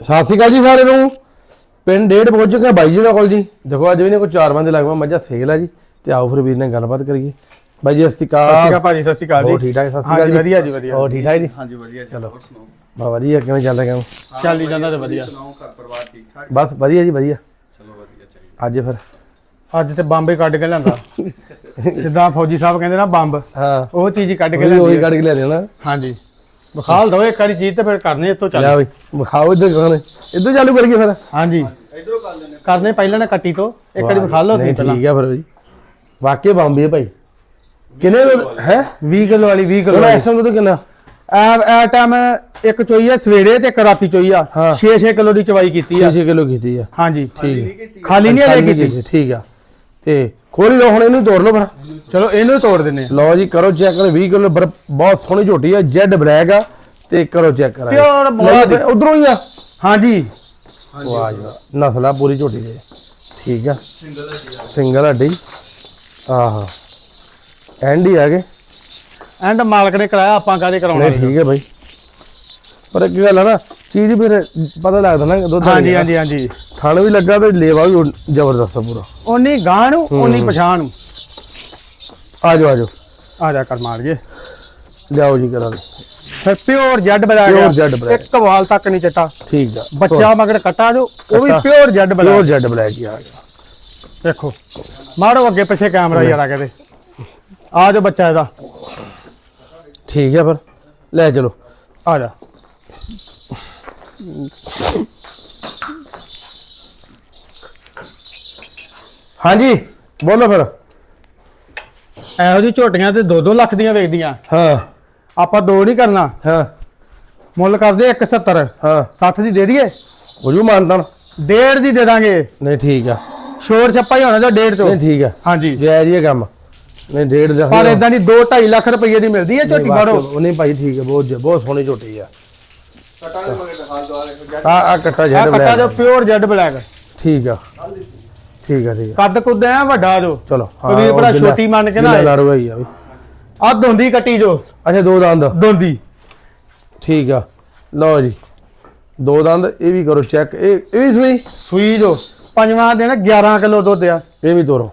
ਸਤਿ ਸ਼੍ਰੀ ਅਕਾਲ ਜੀ ਸਾਰਿਆਂ ਨੂੰ। ਪਿੰਡ ਡੇਢ ਪਹੁੰਚ ਚੁੱਕੇ ਬਾਈ ਜੀ ਨਾਲ ਕੋਲ ਜੀ। ਦੇਖੋ ਅੱਜ ਵੀ ਨੇ ਕੋਈ ਚਾਰ ਬੰਦੇ ਲੱਗਵਾ ਮੱਝਾਂ ਸੇਲ ਆ ਜੀ। ਤੇ ਆਓ ਫਿਰ ਵੀਰ ਨਾਲ ਗੱਲਬਾਤ ਕਰੀਏ। ਬਾਈ ਜੀ ਸਤਿ ਸ਼੍ਰੀ ਸਤਿ ਸ਼੍ਰੀ ਅਕਾਲ ਅਕਾਲ ਭਾਜੀ ਸਤਿ ਸ਼੍ਰੀ ਅਕਾਲ ਹੋਰ ਜੀ ਠੀਕ ਠਾਕ? ਸਤਿ ਸ਼੍ਰੀ ਅਕਾਲ ਵਧੀਆ ਜੀ, ਵਧੀਆ। ਹੋਰ ਠੀਕ ਠਾਕ ਜੀ? ਹਾਂਜੀ ਵਧੀਆ ਜੀ। ਚਲੋ। ਹੋਰ ਸੁਣਾਓ? ਬਾ ਵਧੀਆ। ਕਿਵੇਂ ਚੱਲ ਰਿਹਾ ਕੰਮ? ਚੱਲ ਹੀ ਜਾਂਦਾ ਤੇ ਵਧੀਆ। ਸੁਣਾਓ ਘਰ ਪਰਿਵਾਰ ਠੀਕ ਠਾਕ? ਬਸ ਵਧੀਆ ਜੀ ਵਧੀਆ। ਚਲੋ ਵਧੀਆ ਚਾਹੀਦਾ ਅੱਜ ਫਿਰ? ਅੱਜ ਤੇ ਬੰਬੇ ਕੱਢ ਕੇ ਲਿਆਂਦਾ। ਜਿੱਦਾਂ ਫੌਜੀ ਸਾਹਿਬ ਕਹਿੰਦੇ ਨਾ ਬੰਬ। ਹਾਂ। ਉਹ ਚੀਜ਼ ਹੀ ਕੱਢ ਕੇ ਲਿਆਂਦੀ ਉਹੀ ਹੈ। ਕੱਢ ਕੇ ਲੈ ਲੈਣਾ ਹਾਂਜੀ। ਵਿਖਾਲ ਦੋ ਇੱਕ ਵਾਰੀ ਚੀਜ਼ ਤੇ ਫਿਰ ਕਰਨੇ ਇਤੋਂ ਚੱਲ। ਲੈ ਬਈ ਵਿਖਾਓ ਇੱਧਰ ਕਹਨੇ ਇੱਧਰ ਚਾਲੂ ਕਰੀਏ ਫਿਰ। ਹਾਂਜੀ। ਇਧਰੋਂ ਕਰ ਲੈਣੇ ਕਰਨੇ ਪਹਿਲਾਂ ਨਾ ਕੱਟੀ ਤੋਂ। ਇੱਕ ਵਾਰੀ ਵਿਖਾ ਲਓ ਤੁਸੀਂ ਪਹਿਲਾਂ। ਠੀਕ ਆ ਫਿਰ ਬਈ। ਵਾਕਿਆ ਬੰਬੀ ਹੈ ਭਾਈ। ਕਿੰਨੇ ਹੈ? 20 ਕਿਲੋ ਵਾਲੀ 20 ਕਿਲੋ ਇਸ ਟਾਈਮ ਤੋਂ ਕਿੰਨਾ? ਐ ਟਾਈਮ ਇੱਕ ਚੋਈ ਆ ਸਵੇਰੇ ਤੇ ਇੱਕ ਰਾਤੀ ਚੋਈ ਆ। ਹਾਂ। 6-6 ਕਿਲੋ ਦੀ ਚਵਾਈ ਕੀਤੀ ਆ। 6 ਕਿਲੋ ਕੀਤੀ ਆ। ਹਾਂਜੀ। ਠੀਕ। ਖਾਲੀ ਨਹੀਂ ਹਲੇ ਕੀਤੀ ਠੀਕ ਆ। ਤੇ ਖੋਲੀ ਲਓ ਹੁਣ ਇਹਨੂੰ ਤੋੜ ਲਓ ਫਿਰ। ਚਲੋ ਇਹਨੂੰ ਤੋੜ ਦਿੰਨੇ ਆ। ਲਓ ਜੀ ਕਰੋ ਚੈੱਕ ਕਰੋ 20 ਕਿਲੋ ਬਹੁਤ ਸੋਹਣੀ ਝੋਟੀ ਆ ਜੈਡ ਬਲੈਕ ਆ ਤੇ ਕਰੋ ਚੈੱਕ ਕਰਾ ਬਹੁਤ। ਉਧਰੋਂ ਹੀ ਆ। ਹਾਂਜੀ। ਵਾਹ ਜੀ। ਨਸਲ ਪੂਰੀ ਝੋਟੀ ਦੀ। ਠੀਕ ਆ। ਸਿੰਗਲ ਹੱਡੀ। ਆਹਾ। ਐਂਡ ਹੀ ਆ ਗਏ। ਐਂਡ ਮਾਲਕ ਨੇ ਕਰਾਇਆ ਆਪਾਂ ਕਾਹਦੇ ਕਰਾਉਣਾ ਠੀਕ ਹੈ ਭਾਈ ਪਰ ਇੱਕ ਗੱਲ ਆ ਨਾ ਚੀਜ਼ ਫਿਰ ਪਤਾ ਲੱਗਦਾ ਨਾ ਦੁੱਧ ਹਾਂਜੀ ਹਾਂਜੀ ਹਾਂਜੀ। ਥਣ ਵੀ ਲੱਗਾ ਤੇ ਲੇਵਾ ਵੀ ਜ਼ਬਰਦਸਤ ਆ ਪੂਰਾ। ਉਨੀ ਗਾਂ ਨੂੰ ਉਨੀ ਪਛਾਣ ਨੂੰ। ਆ ਜਾਓ ਆ ਜਾਓ ਆ ਜਾ ਕਰ ਮਾਰ ਜੇ ਲਿਆਓ ਜੀ ਕਰਾ। ਫਿਰ pure jade black Pure jade black. ਇੱਕ ਵਾਲ ਤੱਕ ਨਹੀਂ ਚਟਾ। ਠੀਕ ਆ। ਬੱਚਾ ਮਗਰ ਕਟਾ ਜੋ ਉਹ ਵੀ ਕੱਟਾ। Pure jade black pure jade black ਹੀ ਆ ਗਿਆ। ਦੇਖੋ ਮਾਰੋ ਅੱਗੇ ਪਿੱਛੇ ਕੈਮਰਾ ਯਾਰ ਆ ਕੇ ਤੇ ਆ ਜੋ ਬੱਚਾ ਇਹਦਾ। ਠੀਕ ਆ ਫਿਰ। ਲੈ ਚਲੋ। ਆ ਜਾ। ਹਾਂਜੀ ਬੋਲੋ ਫਿਰ। ਇਹੋ ਜਿਹੀ ਝੋਟੀਆਂ ਤੇ 2-2 ਲੱਖ ਦੀਆਂ ਵੇਚਦੀਆਂ। ਹਾਂ। ਆਪਾਂ ਦੋ ਨਹੀਂ ਕਰਨਾ। ਹਾਂ। ਮੁੱਲ ਕਰਦੇ 170 ਹਾਂ। 60 ਦੀ ਦੇ ਦਈਏ? ਹੋ ਜੂ ਮਾਨਤਾਨ ਡੇਢ ਦੀ ਦੇ ਦਾਂਗੇ। ਨਹੀਂ ਠੀਕ ਆ। ਸ਼ੋਰ ਛੱਪਾ ਹੀ ਹੋਣਾ ਜੋ ਡੇਢ ਤੋਂ? ਨਹੀਂ ਠੀਕ ਆ। ਹਾਂਜੀ। ਜੈ ਜੀ ਇਹ ਕੰਮ। ਨਹੀਂ ਡੇਢ ਦਾ ਪਰ ਇਦਾਂ ਦੀ 2-2.5 ਲੱਖ ਰੁਪਏ ਦੀ ਮਿਲਦੀ ਹੈ ਝੋਟੀ ਬਾੜੋ ਉਹ ਨਹੀਂ ਭਾਈ ਠੀਕ ਹੈ ਬਹੁਤ ਬਹੁਤ ਸੋਹਣੀ ਝੋਟੀ ਆ। ਕਟਾ ਦੇ ਮਗੇ ਹਾਲ ਦੁਆਰੇ ਜੱਟ ਆ ਆ ਕੱਟਾ ਆ ਜੈਡ ਕੱਟਾ ਜੋ ਬਲੈਕ ਪਿਓਰ ਜੈਡ ਬਲੈਕ। ਠੀਕ ਆ। ਠੀਕ ਆ ਠੀਕ ਆ। ਕੱਦ ਕੁੱਦ ਐ ਵੱਡਾ ਜੋ। ਚਲੋ ਕਬੀਰ ਭਰਾ ਛੋਟੀ ਮੰਨ ਕੇ ਨਾ ਆਏ। ਲਾਰੂ ਹੀ ਆ ਵੀ। ਆ ਦੋਂਦੀ ਕੱਟੀ ਜੋ। ਅੱਛਾ ਦੋ ਦੰਦ। ਦੋਂਦੀ। ਠੀਕ ਆ। ਲਓ ਜੀ ਦੋ ਦੰਦ ਇਹ ਵੀ ਕਰੋ ਚੈੱਕ ਇਹ ਇਹ ਵੀ ਸੂਈ? ਸੂਈ ਜੋ। ਪੰਜਵਾਂ ਦਿਨ 11 ਕਿਲੋ ਦੁੱਧ ਆ। ਇਹ ਵੀ ਤੋਰੋ।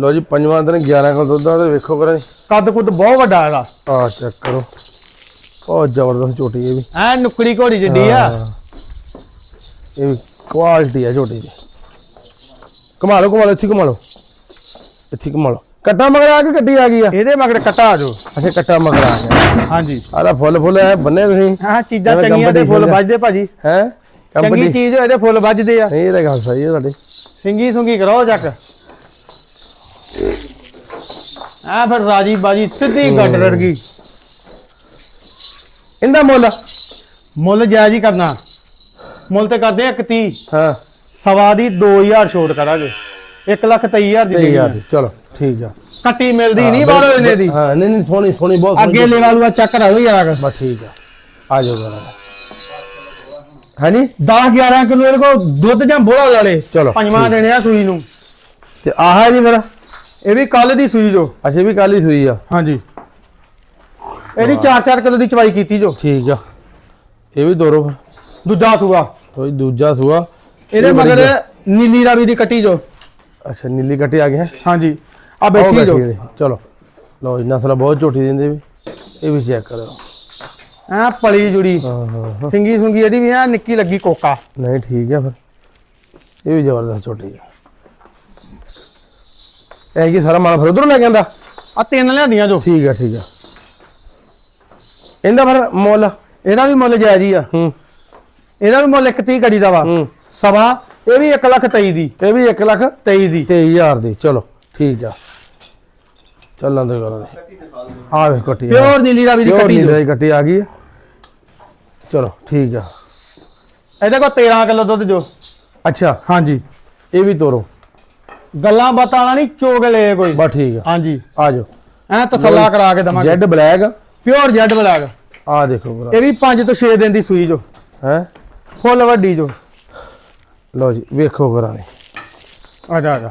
ਲਓ ਜੀ ਪੰਜਵਾਂ ਦਿਨ 11 ਕਿਲੋ ਦੁੱਧ ਆ ਤੇ ਵੇਖੋ ਕਰਾਂ। ਕੱਦ ਕੁੱਦ ਬਹੁਤ ਵੱਡਾ ਇਹਦਾ ਆ ਚੈੱਕ ਕਰੋ। ਬਹੁਤ ਜ਼ਬਰਦਸਤ ਝੋਟੀ ਇਹ ਵੀ। ਐ ਨੁਕੜੀ ਘੋੜੀ ਜਿੱਡੀ ਆ। ਇਹ ਵੀ ਕੁਆਲਿਟੀ ਆ ਝੋਟੀ ਦੀ। ਕਮਾ ਲਓ ਕਮਾ ਲਓ ਇੱਥੇ ਕਮਾ ਲਓ ਇੱਥੇ ਕਮਾ ਲਓ ਕੱਟਾ ਮਗਰ ਆ ਕੇ ਕੱਟੀ ਆ ਗਈ ਆ? ਇਹਦੇ ਮਗਰ ਕੱਟਾ ਆ ਜੋ ਅੱਛਾ ਕੱਟਾ ਮਗਰ ਆ ਗਿਆ। ਹਾਂਜੀ। ਆਲਾ ਫੁੱਲ ਫੁੱਲ ਐ ਬੰਨੇ ਤੁਸੀਂ। ਹਾਂ ਚੀਜ਼ਾਂ ਚੰਗੀਆਂ ਤੇ ਫੁੱਲ ਵੱਜਦੇ ਭਾਜੀ। ਹੈ? ਚੰਗੀ ਚੀਜ਼ ਹੋਏ ਤੇ ਫੁੱਲ ਵੱਜਦੇ ਆ। ਨਹੀਂ ਇਹ ਤਾਂ ਗੱਲ ਸਹੀ ਹੈ ਤੁਹਾਡੀ। ਸਿੰਗੀ ਸੁੰਗੀ ਕਰਾਓ ਜੱਕ ਆ ਫਿਰ ਰਾਜੀ ਬਾਜੀ ਸਿੱਧੀ ਗੱਡ ਰੜਗੀ ਇਹਦਾ ਮੁੱਲ? ਮੁੱਲ ਜਾਇਜ਼ ਹੀ ਕਰਨਾ। ਮੁੱਲ ਤੇ ਕਰਦੇ ਆ 31 ਹਾਂ। ਸਵਾ ਦੀ 2000 ਛੋਟ ਕਰਾਂਗੇ। 1 ਲੱਖ 23000 ਦੀ ਦੇਣੀ ਆ। ਚਲੋ ਠੀਕ ਆ। ਕੱਟੀ ਮਿਲਦੀ ਨਹੀਂ ਬਾਹਰੋਂ ਇਹਨੇ ਦੀ। ਹਾਂ ਨਹੀਂ ਨਹੀਂ ਸੋਹਣੀ ਸੋਹਣੀ ਬਹੁਤ ਸੋਹਣੀ। ਅੱਗੇ ਲੈ ਵਾਲੂਆ ਚੱਕ ਕਰਾ ਦੋ ਯਾਰ। ਬਸ ਠੀਕ ਆ। ਆ ਜਾਓ ਜਰਾ ਹਾਂਜੀ 10 11 ਕਿਲੋ ਇਹਦੇ ਕੋਲ ਦੁੱਧ ਜਾਂ ਬੋਲਾ ਵਾਲੇ ਚਲੋ, ਪੰਜਵਾਂ। ਦੇਣੇ ਆ ਸੂਈ ਨੂੰ। ਤੇ ਆਹ ਜੀ ਮੇਰਾ ਇਹ ਵੀ ਕੱਲ ਦੀ ਸੂਈ ਜੋ। ਅੱਛਾ ਇਹ ਵੀ ਕੱਲ ਹੀ ਸੂਈ ਆ। ਹਾਂਜੀ। ਇਹਦੀ 4-4 ਕਿਲੋ ਦੀ ਚਵਾਈ ਕੀਤੀ ਜੋ। ਠੀਕ ਆ। ਇਹ ਵੀ ਦੋਰੋ ਫਿਰ। ਦੂਜਾ ਸੂਆ। ਕੋਈ ਦੂਜਾ ਸੂਆ। ਇਹਦੇ ਮਗਰ ਨੀਲੀ ਰਾਵੀ ਦੀ ਕੱਟੀ ਜੋ। ਅੱਛਾ ਨੀਲੀ ਕੱਟੀ ਆ ਗਏ ਹਾਂਜੀ। ਆ ਬੈਠੀ ਜੋ। ਚਲੋ। ਲਓ ਜੀ ਨਸਲ ਬਹੁਤ ਝੋਟੀ ਦਿੰਦੇ ਵੀ। ਇਹ ਵੀ ਚੈੱਕ ਕਰੋ ਐ ਪਲੀ ਜੁੜੀ। ਹਾਂ ਹਾਂ ਹਾਂ। ਸਿੰਗੀ ਸੁੰਗੀ ਇਹਦੀ ਵੀ ਐ ਨਿੱਕੀ ਲੱਗੀ ਕੋਕਾ। ਨਹੀਂ ਠੀਕ ਆ ਫਿਰ। ਇਹ ਵੀ ਜ਼ਬਰਦਸਤ ਝੋਟੀ ਆ ਇਹ ਕੀ ਸਾਰਾ ਮਾਲ ਫਿਰ ਉਧਰੋਂ ਲੈ ਕੇ ਆਂਦਾ? ਆ ਤਿੰਨ ਲਿਆਂਦੀਆਂ ਜੋ। ਠੀਕ ਆ ਠੀਕ ਆ ਇਹਦਾ ਫਿਰ ਮੁੱਲ? ਇਹਦਾ ਵੀ ਮੁੱਲ ਜਾਇਜ਼ ਹੀ ਆ। ਹੂੰ। ਇਹਦਾ ਵੀ ਮੁੱਲ 130 ਕੜੀ ਦਾ ਵਾ। ਹੂੰ। ਸਵਾ ਇਹ ਵੀ 1 ਲੱਖ 23 ਦੀ। ਇਹ ਵੀ 1 ਲੱਖ 23 ਦੀ। 23000 ਦੀ। ਚਲੋ ਠੀਕ ਆ। ਚੱਲਾਂ ਦੇ ਕਰਾਂ ਆ ਵੇ ਕੱਟੀ ਪਿਓਰ ਨੀਲੀ ਰਾਵੀ ਦੀ ਕੱਟੀ ਨੀਲੀ ਕੱਟੀ ਆ ਗਈ। ਚਲੋ ਠੀਕ ਆ। ਇਹਦੇ ਕੋਲ 13 ਕਿਲੋ ਦੁੱਧ ਜੋ ਅੱਛਾ। ਹਾਂਜੀ। ਇਹ ਵੀ ਤੋਰੋ। ਗੱਲਾਂ ਬਾਤਾਂ ਨਹੀਂ ਚੋਗ ਲਏ ਕੋਈ। ਬਸ ਠੀਕ ਆ। ਹਾਂਜੀ। ਆ ਜਾਓ। ਐ ਤਸੱਲਾ ਕਰਾ ਕੇ ਦਵਾਂਗੇ। Jade black. Pure jade black. ਆ ਦੇਖੋ ਭਰਾ। ਇਹ ਵੀ 5 ਤੋਂ 6 ਦਿਨ ਦੀ ਸੂਈ ਜੋ। ਹੈ? ਫੁੱਲ ਵੱਡੀ ਜੋ। ਲਓ ਜੀ ਵੇਖੋ ਭਰਾ ਨੇ। ਆ ਜਾ ਆ ਜਾ।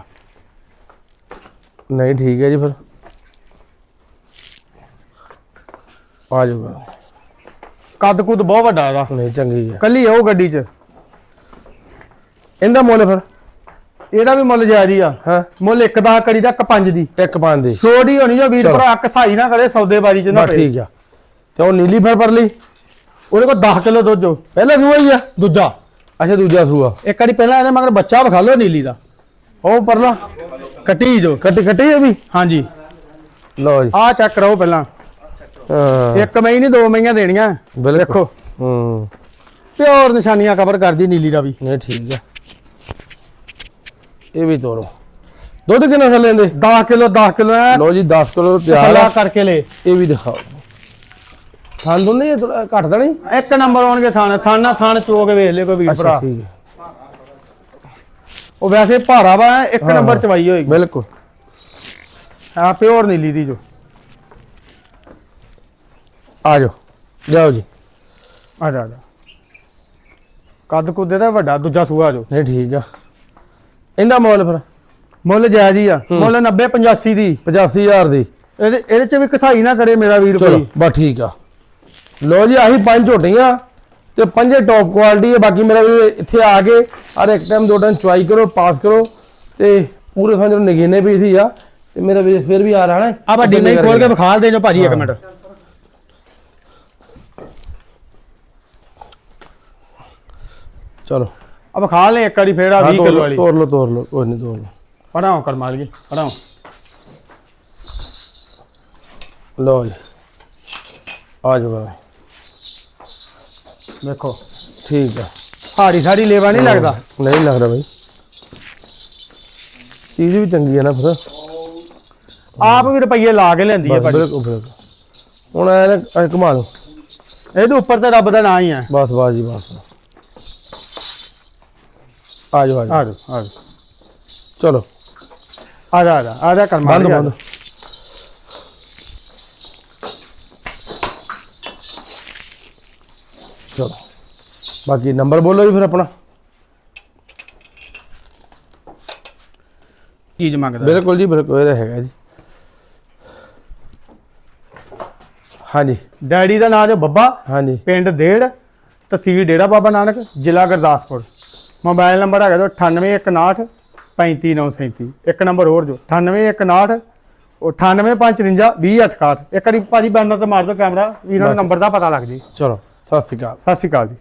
ਨਹੀਂ ਠੀਕ ਹੈ ਜੀ ਫਿਰ। ਆ ਭਰਾ। ਕੱਦ ਕੁੱਦ ਬਹੁਤ ਵੱਡਾ ਇਹਦਾ। ਨਹੀਂ ਚੰਗੀ ਹੈ ਕੱਲੀ ਉਹ ਗੱਡੀ 'ਚ। ਇਹਦਾ ਮੁੱਲ ਫਿਰ? ਇਹਦਾ ਵੀ ਮੁੱਲ ਜਾਇਜ਼ ਹੀ ਆ। ਹਾਂ। ਮੁੱਲ ਇੱਕ ਦਾ ਕੜੀ ਦਾ ਇੱਕ ਪੰਜ ਦੀ। ਇੱਕ ਪੰਜ ਦੀ। ਹੀ ਹੋਣੀ ਜੋ ਵੀਰ ਚਲੋ। ਭਰਾ ਕਸਾਈ ਨਾ ਕਰੇ ਸੌਦੇਬਾਜ਼ੀ ਚ ਨਾ ਬਸ ਪਏ ਠੀਕ ਆ। ਤੇ ਉਹ ਨੀਲੀ ਫਿਰ ਪਰ ਲਈ ਉਹਦੇ ਕੋਲ 10 ਕਿਲੋ ਦੁੱਧ ਜੋ। ਪਹਿਲਾ ਸੂਆ ਹੀ ਆ? ਦੂਜਾ। ਅੱਛਾ ਦੂਜਾ ਸੂਆ। ਇੱਕ ਵਾਰੀ ਪਹਿਲਾਂ ਇਹਨੇ ਮਗਰ ਬੱਚਾ ਵਿਖਾ ਲਓ ਨੀਲੀ ਦਾ। ਉਹ ਪਰਲਾ? ਕੱਟੀ ਜੋ। ਕੱਟੀ ਕੱਟੀ ਆ ਵੀ? ਹਾਂਜੀ। ਲਓ ਜੀ। ਆਹ ਚੈੱਕ ਕਰਾਓ ਪਹਿਲਾਂ। ਹਾਂ। ਇੱਕ ਮਈ ਨਹੀਂ ਦੋ ਮਈਆਂ ਦੇਣੀਆਂ। ਬਿਲਕੁਲ। ਹੂੰ। ਪਿਓਰ ਨਿਸ਼ਾਨੀਆਂ ਕਵਰ ਕਰਦੀ ਨੀਲੀ ਦਾ ਵੀ। ਨਹੀਂ ਠੀਕ ਆ। ਇਹ ਵੀ ਤੋਰੋ। ਦੁੱਧ ਕਿੰਨਾ ਥੱਲੇ ਲੈਂਦੇ 10 ਕਿਲੋ 10 ਕਿਲੋ ਐ ਲਓ ਜੀ 10 ਕਿਲੋ ਤਿਆਰ ਆ ਕਰਕੇ ਲੈ। ਇਹ ਵੀ ਦਿਖਾਓ। ਖਾਣ ਦੋ ਨਹੀਂ ਥੋੜਾ ਘੱਟ ਨਹੀਂ? ਇੱਕ ਨੰਬਰ ਆਉਣਗੇ ਥਾਣ। ਥਾਣਾ ਥਾਣ ਚੋ ਕੇ ਵੇਖ ਲਿਓ ਕੋਈ ਵੀਰ ਭਰਾ। ਠੀਕ ਹੈ। ਉਹ ਵੈਸੇ ਭਾਰਾ ਵਾ ਇੱਕ ਹਾਂ, ਨੰਬਰ ਹਾਂ। ਚਵਾਈ ਹੋਏਗੀ ਬਿਲਕੁਲ। ਆ ਪਿਓਰ ਨੀਲੀ ਦੀ ਜੋ। ਆ ਜਾਓ। ਜਾਓ ਜੀ। ਆ ਜਾ ਆ ਜਾ। ਕੱਦ ਕੁੱਦੇ ਦਾ ਵੱਡਾ ਦੂਜਾ ਸੂਆ ਜੋ। ਨਹੀਂ ਠੀਕ ਆ। ਇਹਦਾ ਮੁੱਲ ਫਿਰ? ਮੁੱਲ ਜਾਇਜ਼ ਹੀ ਆ। ਮੁੱਲ 90 85 ਦੀ। 85000 ਦੀ। ਇਹਦੇ ਇਹਦੇ ਚ ਵੀ ਕਸਾਈ ਨਾ ਕਰੇ ਮੇਰਾ ਵੀਰ ਚਲੋ ਕੋਈ। ਬਸ ਠੀਕ ਆ। ਲੋ ਜੀ ਆਹੀ ਪੰਜ ਝੋਟੀਆਂ ਤੇ ਪੰਜੇ ਟੌਪ ਕੁਆਲਿਟੀ ਹੈ ਬਾਕੀ ਮੇਰਾ ਵੀ ਇੱਥੇ ਆ ਕੇ ਹਰ ਇੱਕ ਟਾਈਮ ਦੋ ਟਾਈਮ ਚੁਆਈ ਕਰੋ ਪਾਸ ਕਰੋ ਤੇ ਪੂਰੇ ਸਮਝ ਲਓ ਨਗੀਨੇ ਵੀ ਸੀ ਆ। ਤੇ ਮੇਰਾ ਵੀ ਫਿਰ ਵੀ ਆ ਰਹਾ ਨਾ। ਆ ਵੱਡੀ ਨਹੀਂ ਖੋਲ ਕੇ ਵਿਖਾਲ ਦੇ ਜੋ ਭਾਜੀ ਇੱਕ ਹਾਂ। ਮਿੰਟ। ਚਲੋ। ਆ ਵਿਖਾਲ ਨੇ ਇੱਕ ਵਾਰੀ ਫੇਰ ਆ ਹਾਂ, 20 ਤੋਰ ਕਿਲੋ ਲਓ ਵਾਲੀ। ਤੋਰ ਲਓ ਤੋਰ ਲਓ ਕੋਈ ਨਹੀਂ ਤੋਰ ਲਓ। ਪੜਾਓ ਕਰ ਮਾਰ ਗਈ ਪੜਾਓ ਲਓ ਜੀ। ਆ ਜਾਓ ਬਾਈ। ਵੇਖੋ। ਠੀਕ ਆ। ਹਾੜੀ ਸਾੜੀ ਲੇਵਾ ਨਹੀਂ ਲੱਗਦਾ। ਨਹੀਂ ਲੱਗਦਾ ਬਾਈ। ਚੀਜ਼ ਵੀ ਚੰਗੀ ਹੈ ਨਾ ਫਿਰ। ਆਪ ਵੀ ਰੁਪਈਏ ਲਾ ਕੇ ਲੈਂਦੀ ਹੈ ਬਸ ਭਾਜੀ। ਬਿਲਕੁਲ ਬਿਲਕੁਲ। ਹੁਣ ਐ ਘੁਮਾ ਲਓ। ਇਹਦੇ ਉੱਪਰ ਤੇ ਰੱਬ ਦਾ ਨਾਂ ਹੀ ਹੈ ਬਸ ਬਾਜੀ ਬਸ। ਆ ਜਾਓ ਆ ਜਾਓ ਆ ਜਾ ਆ ਜਾ ਚਲੋ। ਆ ਜਾ ਆ ਜਾ ਆ ਜਾ ਕਰ ਮਾਰ ਬੰਦ ਗਿਆ। ਬੰਦ। ਚਲੋ। ਬਾਕੀ ਨੰਬਰ ਬੋਲੋ ਜੀ ਫਿਰ ਆਪਣਾ। ਚੀਜ਼ ਮੰਗਦਾ। ਬਿਲਕੁਲ ਜੀ ਬਿਲਕੁਲ ਇਹ ਹੈਗਾ ਜੀ। ਹਾਂਜੀ। ਡੈਡੀ ਦਾ ਨਾਂ ਜੋ ਬੱਬਾ ਹਾਂਜੀ। ਪਿੰਡ ਦੇੜ ਤਹਿਸੀਲ ਡੇਰਾ ਬਾਬਾ ਨਾਨਕ ਜ਼ਿਲ੍ਹਾ ਗੁਰਦਾਸਪੁਰ। ਮੋਬਾਈਲ ਨੰਬਰ ਹੈਗਾ ਜੋ 9819 35937 ਇੱਕ ਨੰਬਰ ਹੋਰ ਜੋ 9819 ਉਹ 9855 2068 ਇੱਕ ਵਾਰੀ ਭਾਜੀ ਬੈਨਰ ਤੇ ਮਾਰ ਦਿਓ ਕੈਮਰਾ ਵੀਰਾਂ ਦੇ ਨੰਬਰ ਦਾ ਪਤਾ ਲੱਗ ਜੀ। ਚਲੋ ਸਤਿ ਸ਼੍ਰੀ ਅਕਾਲ। ਸਤਿ ਸ਼੍ਰੀ ਅਕਾਲ ਜੀ।